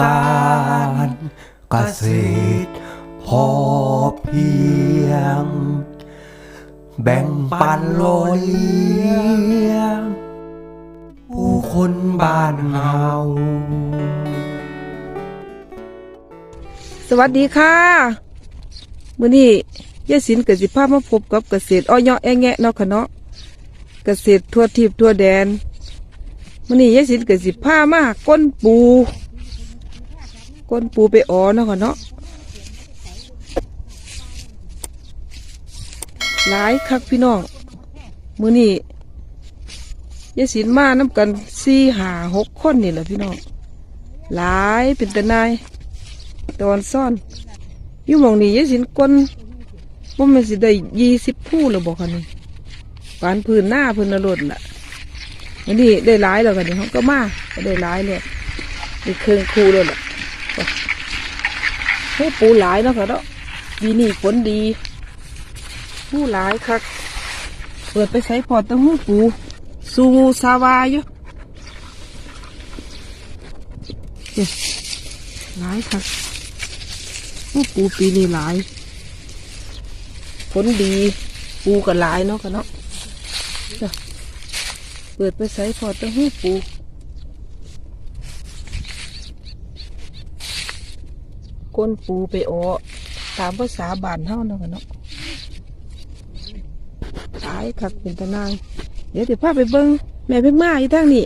การเกษตรพอเพียง แบ่งปันโลเลี้ยงผู้คนบ้านเฮาสวัสดีค่ะมื้อนี้ยายสินกับสิภาพมาพบกับเกษตรอ้อยแอะแงะเนาะค่ะเนาะเกษตรทั่วทิพย์ทั่วแดนมื้อนี้ยายสินกับสิพามาก้นปู ก้นปูไปอ๋อเนาะค่ะเนาะหลายคักพี่น้องมือนี้ยายสินมาน้ำกันสี่หาหกคนนี่แหละพี่น้องหลายเป็นตะนายตอนซ่อนอยู่มองนี้ยายสินกลว่ามันสิได้ยี่สิบผู้แล้วบอกคันนี้ปานพื้นหน้าพื้นนรดล่ะอันนี้ได้หลายแล้วกันนี่เขาก็มาก็ได้หลายเลยได้เครื่องคูเลยล่ะ ผู้ปูหลายเนาะค่ะเนาะปีนี้ฝนดี ผู้หลายคักเปิดไปใส่พอตั้งหูปูซูซาวาอยู่หลายคักโอ้ปูปีนี้หลายผลดีปูก็หลายเนาะกันเนาะเปิดไปใส่พอตั้งหูปู ก้นปูไปอ้อตามภาษาบ้านเฮาเนาะกันเนาะหลายคักเป็นตะนาง เดี๋ยวเดี๋ยวพาไปเบิ้งแม่เพิ่งมาอีทางนี้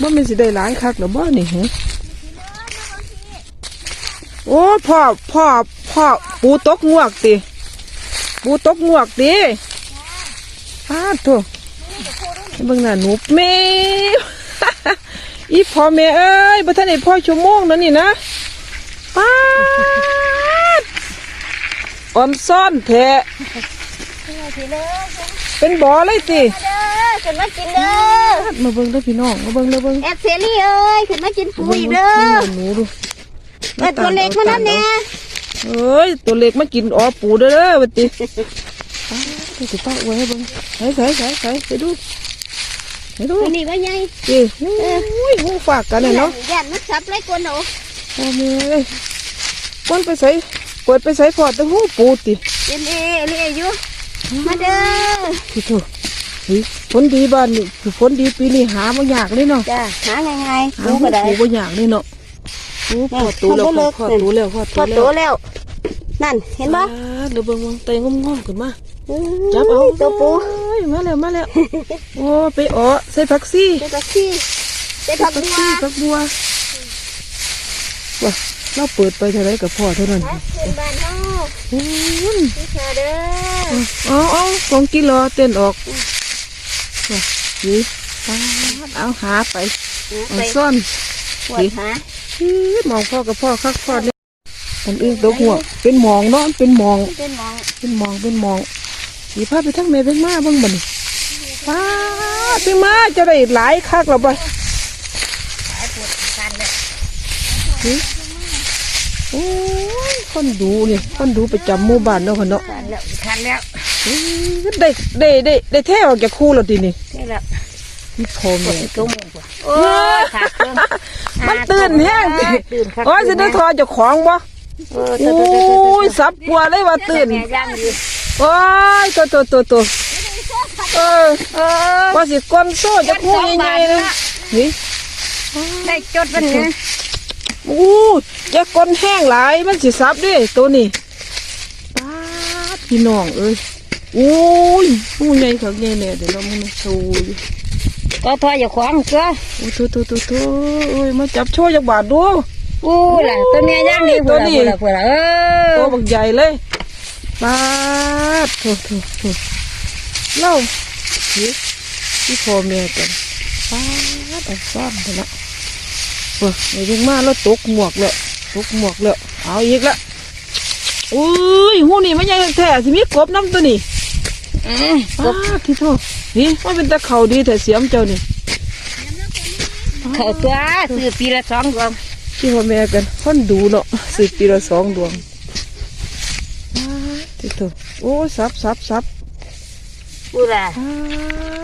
บ่แมันสิได้หลายคักหรือบ่นี่ฮะโอ้พ่อพ่อพ่อปูตกงวกติปูตกงวกติอ้าโถเบิ่งหน้าหนูแม่อีพ่อแม่เอ้ยบ่ทันได้พ่อชั่วโมงแล้วนี่นะป้าด อ่อนซ่อนแท้พี่เด้อเป็นบ่อเลยติเด้อขึ้นมากินเด้อมาเบิ่งเด้อพี่น้องมาเบิ่งเด้อเบิ่งแอบเซรี่เอ้ยขึ้นมากินปูอีกเด้อบิ่งหนูดูเปิดตัวเล็กมานั่นแน่เอ้ยตัวเล็กมากินอ๋อปูเด้อเด้อบัดติป้าดสิป้าอวยให้เบิ่งใส่ใส่ใส่ใส่ไปดูไปดูตัวนี้ก็ใหญ่เอ้ยโอ้ยหูฝากกันเลยเนาะย่านมันซับไรกวนหนูพ่อแม่เอ้ยก้นไปใส่ เปิดไปใส่พอดแตั้งหูปูติเอ็นเอเรียอยู่มาเด้อพี่โถเฮ้ยฝนดีบ้านนี่คือฝนดีปีนี้หาบ่ยากเลยเนาะจ้าหาไงไงหาปูหูก็ได้ปูบ่ยากเลยเนาะโอ้พอตูแล้วพอพอตูแล้วพอพอตูโตแล้วแล้ว นั่นเห็นปะอ่าเดี๋ยวเบิ่งเบิ่งเตงงอมๆขึ้นมาจับเอาตัวปูโอ้ยมาแล้วมาแล้วโอ้ไปอ๋อใส่ผักซี่เจ้าตะขี้เจ้าตะผักบัวซี่ผักบัวว้า เราเปิดไปเท่าไรกับพ่อเท่านั้นฮะขึ้นบ้านเฮาโอ้ยพี่ชาเด้อเอาเอาของกิโลเต้นออกว้านี่ปาดเอาหาไปเอาไปซ่อนปวดหาอื้อมองพ่อกับพ่อคักพ่อเนี่ยอันอื่นตัวหัวเป็นหมองเนาะเป็นหมอง เป็นหมอง เป็นหมองเป็นหมองสีผ้าไปทั้งเมเป็นมาเบ้างบัดนป้าดเป็นมาจะได้หลายคักหรอไปกันเลยโอ้ย คนดูนี่คนดูประจำหมู่บ้านเนาะคนเนาะกันแล้วทันแล้วอื้อได้ได้ได้ได้แท้ออกจากคู่แล้วทีนี่นี่แหละพี่พ่อแม่ ตัวมึงกว่าโอ้ยขาดเพิ่มมันตื่นแห้งตื่นครับโอ้ยจะได้ทอเจากของบ่โอ้โอ้ยสับกลัวเลยว่าตื่นแม่ย่างดีโอ้ยตัวตัวตัวตัวเออเออว่าสิก้นโซ่จะคู่ใหญ่ๆเลยนี่ได้จดวันนี้ อู้อย่าก้นแห้งหลายมันสิซับเดิตัวนี้ป้าดพี่น้องเอ้ยอุ้ยหูใหญ่เขาใหญ่เนี่ยเดี๋ยวเรามันโชว์อยู่ก็พออย่าขวางเสือโอ้ตัวตัวตัวตัวโอ้ยมาจับโชว์จากบาทดูอู้ล่ะตัวเนี้ยย่างดีตัเผื่วอนี้เผื่อเผื่อเออตัวบักใหญ่เลยป้าดโถโถโถเล่านี่ที่พ่อแม่กันป้าดเอาซ่อนไปละ เฮ้ยไอ้เรื่องมาแล้วตกหมวกเลยตกหมวกเลยเอาอีกละอุ้ยหูนี่มันยังแท้สิมีกบน้ำตัวนี้อืมป้าดที่โทษนี่มันเป็นตะเข่าดีแต่เสียมเจ้านี่เขาตัวซื้อปีละสองดวงที่พ่อแม่กันคนดูเนาะสิปีละสองดวงป้าดที่โทษโอ้ยซับซับซับอู้ล่ะป้า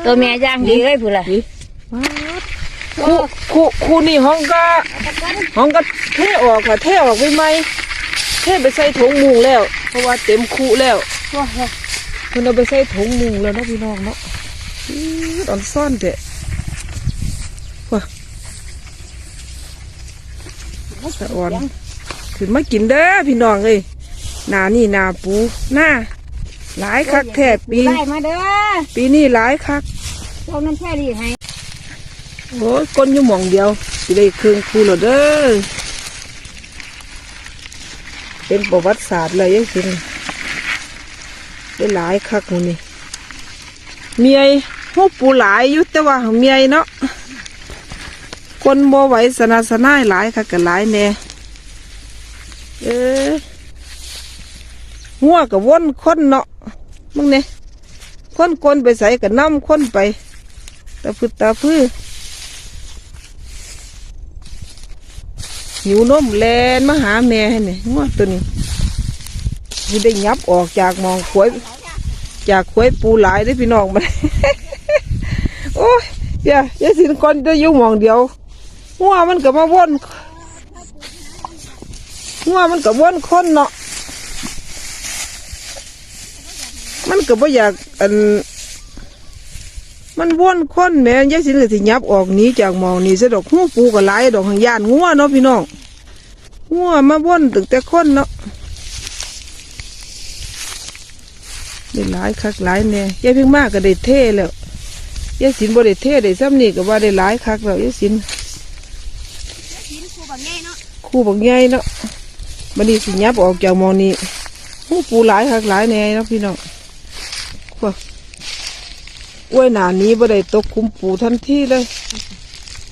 ดตัวเมียย่างดีเลยผู้ล่ะ นี่มาดคู่คู่คู่นี่ห้องก็ห้องก็เทออกค่ะเทออกไปไหมเทไปใส่ถุงมุงแล้ว เพราะว่าเต็มคู่แล้วมันเอาไปใส่ถุงมุงแล้วเนาะพี่น้องเนาะอื้อตอนซ่อนเถอะว้าสะอ่อนขึ้นมากินเด้อพี่น้องเอ้ยหนานี่หนาปูหน้าหลายคักแทบปีไล่มาเด้อปีนี้หลายคักเจ้าน้ำแช่ดีให้ โอ้ยก้นอยู่หมองเดียวสิได้เครื่องคูแล้วเด้อเป็นประวัติศาสตร์เลยยังสินได้หลายคักมูนี่เมียหูปูหลายอยู่แต่ว่าเมียเนาะคนบ่ไหวสนาสนายหลายคักกันหลายแน่เออหัวกับวนคนเนาะมึงเนี่ยคนกลไปใส่กับน้ำคนไปตาพืตาพื้ หิวนมแลนมาหาแม่ให้เนี่ยงวตัวนี้นี่ได้ยับออกจากมองขวยจากขวยปูหลายได้พี่น้องมันโอ้ยอย่าอย่าสินก่อนจะอยู่หมองเดียวหัวมันก็มาวนหัวมันก็วนคนเนาะมันก็บ่อยากอัน มันวนคนแม่ยายสินก็สิยับออกหนี้จากหมองนี้ซะดอกหูปูก็หลายดอกหางย่านงัวเนาะพี่น้องงัวมาวนตึกแต่คนเนาะได้หลายคักหลายแน่ยายเพิ่งมากก็ได้เท่แล้วยายสินบ่ได้เท่ได้ซ้ำนี่ก็ว่าได้หลายคักแล้วยายสินกินคู่บักแง่เนาะคู่บักใหญ่เนาะบัดนี้สิยับออกจากหมองนี้หูปูหลายคักหลายแน่เนาะพี่น้องว้า อ้วยหนานี้บ่ได้ตกคุ้มปูทันทีเลย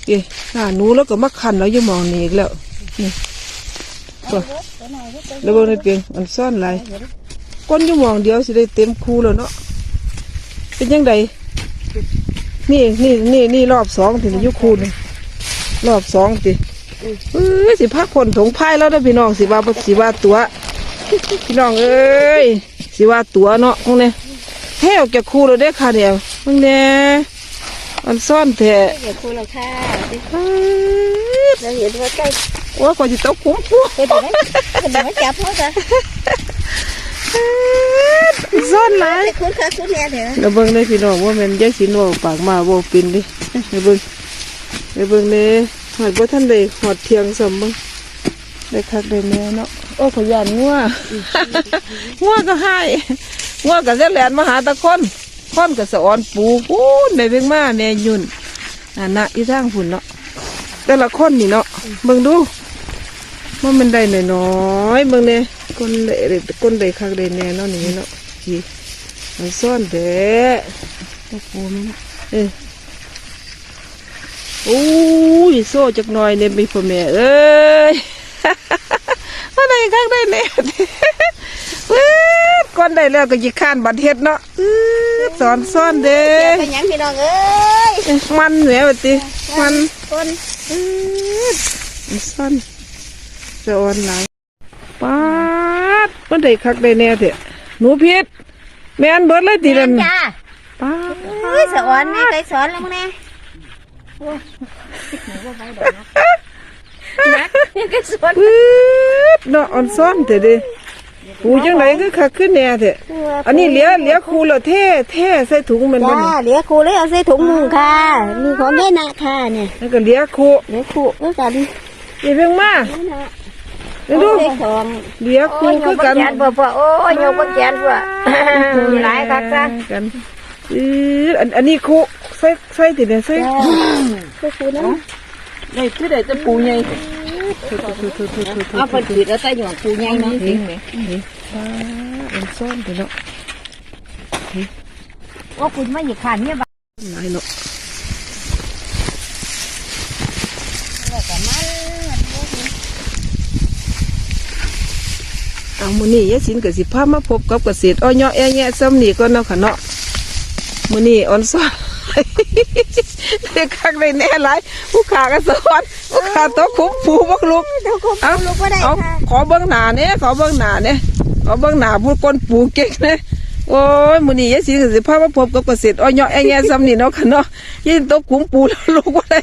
เอ๊ะหน้าหนูแล้วก็มาขันแล้วยังมองนี่อีกแล้วนี่ตัวแล้วเบนในเปียงมันซ่อนไรก้นยังมองเดียวสิได้เต็มคูแล้วเนาะเป็นยังไงนี่นี่นี่นี่รอบสองถึงยุคูนรอบสองติเอ้สิพักคนถงพายแล้วนะพี่น้องสิว่าสิว่าตัว พี่น้องเอ้ยสิว่าตัวเนาะพวกเนี้ยเฮ้ออกจากคูแล้วได้ค่ะเดียว พวกเนี้ยมันซ่อนแท้เดี๋ยวคู่เราค่ะอ้าเราเห็นว่าใกล้โอ้ยกว่าจะตกคุ้มพวกเห็นไหมเห็นไหมจับเขาจ้ะซ่อนหลายไอ้คุณค่ะคุณเนี่ยเถอะเราเบิ่งได้พี่น้องว่ามันยายสินว่าปากมาว่าเป็นดิเราเบิ่งเราเบิ่งเลยหอดบ่ท่านเลยหอดเทียงสมเบิ่งได้คักได้แม่เนาะโอ้ขยันงัวงัวก็ให้งัวก็จะแหลนมาหาตะคน คนก็สะออนปูปูนในเบิ่งมาแม่ยุ่นอันนะอีทางฝุ่นเนาะแต่ละคนนี่เนาะเบิ่งดูว่ามันได้หน้อยๆเบิ่งเนี่ยคนได้คนได้คักได้แน่เนาะนี่เนาะนี่มันซ่อนเด้ตะโกนนะเออโอ้ยโซ่จักหน่อยเนี่ยมีพ่อแม่เอ้ยอะไรข้างได้แน่เว้ย ก่อนได้แล้วก็ยิข้านบัดเฮ็ดเนาะอื้อสอนซ่อนเด้เป็นยังพี่น้องเอ้ยมันเหนือบัดติมันคนอื้อมันซ่อนสอนหลายป๊าดมันได้คักได้แน่เถอะหนูพิษแม่นเบิดเลยติเดนจ้าป้าเฮ้ยสอนนี่ใครสอนแล้วมึงแน่นักนี่ก็สอนปื๊ดเนาะอ่อนซ้อนเถอะดิ ปูจังไหนก็คักขึ้นแน่เถอะอันนี้เหลียเหลียคูละเท่เท่ใส่ถุงแมันบ่จ้านี่เหลือครูเลยเอาใส่ถุงมือค่ะนี่ของแม่นาค่ะเนี่ยแล้วก็เหลียคูเหลือครูก็กันอย่าเพิ่งมาแม่นาเดี๋ยวดูใส่ของเหลียคูโอ้ยคือกันแขนเพื่อโอ้ยโยกแขนเพื่อหลายคักจ้ะกันอืออันอันนี้คูใส่ใส่ติเนี่ยใส่ก็คือนะได้คือได้จะปูใหญ่ เอาไปผิดแล้วใส่หยวกปูใหญ่เนาะนี่นี่นี่ป้าอ่อนซ้อนเถอะเนาะว่าคุณไม่หยิบขันเนี่ยบ้าหลายเนาะเอามือนี้ยายสินกับสิพามาพบกับเกษตรอ้อยเนาะแอะแยะซ้ำนี่ก่อนเนาะค่ะเนาะมือนี้ออนซ้อนเด็กคักได้แน่หลายผู้ขาก็สอนผู้ ขาตกคุ้มผูบักลุกเอาลูกก็ได้เอาค่ะขอเบิ้งหน้าเนี่ยขอเบิ้งหน้าเนี่ยขอเบิ้งหน้าผู้คนปูเก่งเนี่ยโอ้ยมื้อนี้ยายสิก็สิพามาพบกับเกษตรอ้อยเนาะแอ้แง่ซ้ำนี่เนาะค่ะเนาะยินตกขุมปูแล้วลูกบ่ได้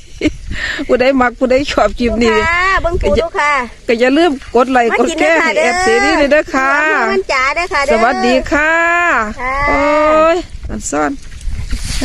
ผู้ใดมักผู้ใดชอบคลิปนี้ค่ะเบิ่งปูดูค่ะก็อย่าลืมกดไลค์มากดกินแชเด้อร์ค่ะให้เด้แออปซีรีส์เลยเด้อค่ะมันจ๋าเด้อค่ะสเด้อวัสดีค่ะค่ะโอ้ยอันซ่อนส